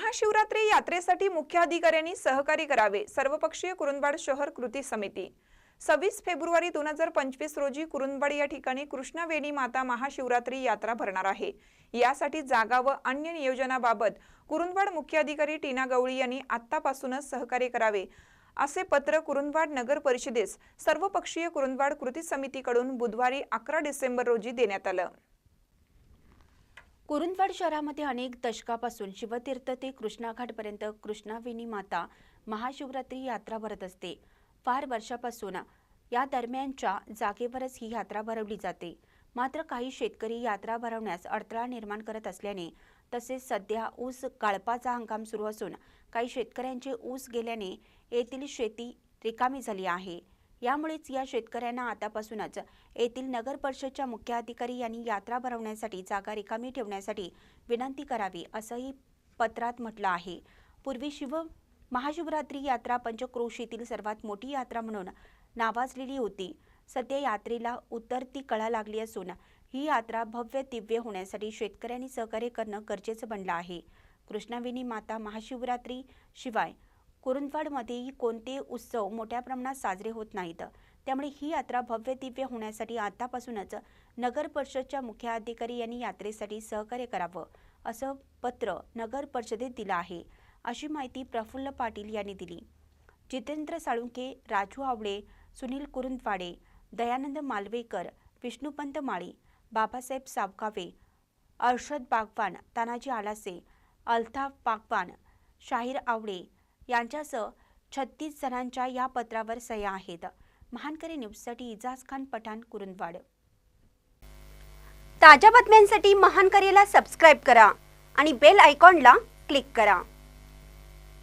महाशिवरात्री यात्रेसाठी मुख्याधिकाऱ्यांनी सहकार्य करावे. सर्वपक्षीय कुरुंदवाड शहर कृती समिती. सव्वीस फेब्रुवारी दोन हजार पंचवीस रोजी कुरुंदवाड या ठिकाणी कृष्णावेणी माता महाशिवरात्री यात्रा भरणार आहे. यासाठी जागा व अन्य नियोजनाबाबत कुरुंदवाड मुख्याधिकारी टीना गवळी यांनी आत्तापासूनच सहकार्य करावे असे पत्र कुरुंदवाड नगर परिषदेस सर्वपक्षीय कुरुंदवाड कृती समितीकडून बुधवारी अकरा डिसेंबर रोजी देण्यात आलं. कुरुंदवाड शहरामध्ये अनेक दशकापासून शिवतीर्थ ते कृष्णाघाटपर्यंत कृष्णाविनी माता महाशिवरात्री यात्रा भरत असते. फार वर्षापासून या दरम्यानच्या जागेवरच ही यात्रा भरवली जाते. मात्र काही शेतकरी यात्रा भरवण्यास अडथळा निर्माण करत असल्याने तसेच सध्या ऊस गाळपाचा हंगाम सुरू असून काही शेतकऱ्यांचे ऊस गेल्याने येथील शेती रिकामी झाली आहे. यामुळेच या शेतकऱ्यांना आतापासूनच येथील नगर परिषदच्या मुख्याधिकारी यांनी यात्रा भरवण्यासाठी जागा रिकामी ठेवण्यासाठी विनंती करावी असंही पत्रात म्हटलं आहे. पूर्वी शिव महाशिवरात्री यात्रा पंचक्रोशीतील सर्वात मोठी यात्रा म्हणून नावाजलेली होती. सध्या यात्रेला उतरती कळा लागली असून ही यात्रा भव्य दिव्य होण्यासाठी शेतकऱ्यांनी सहकार्य करणं गरजेचं बनलं आहे. कृष्णावेणी माता महाशिवरात्री शिवाय कुरुंदवाडमध्येही कोणते उत्सव मोठ्या प्रमाणात साजरे होत नाहीत. त्यामुळे ही यात्रा भव्य दिव्य होण्यासाठी आतापासूनच नगर परिषदच्या मुख्याधिकारी यांनी यात्रेसाठी सहकार्य करावं असं पत्र नगर परिषदेत दिलं आहे. अशी माहिती प्रफुल्ल पाटील यांनी दिली. जितेंद्र साळुंके राजू आवळे सुनील कुरुंदवाडे दयानंद मालवेकर विष्णुपंत माळी बाबासाहेब सावकावे अर्षद बागवान तानाजी आलासे अल्ताफ बागवान शाहीर आवळे यांच्यासह छत्तीस जणांच्या या पत्रावर सह्या आहेत. महानकरी न्यूजसाठी इजाज खान पठाण कुरुंदवाड. ताज्या बातम्यांसाठी महानकरीला सबस्क्राईब करा आणि बेल आयकॉनला क्लिक करा.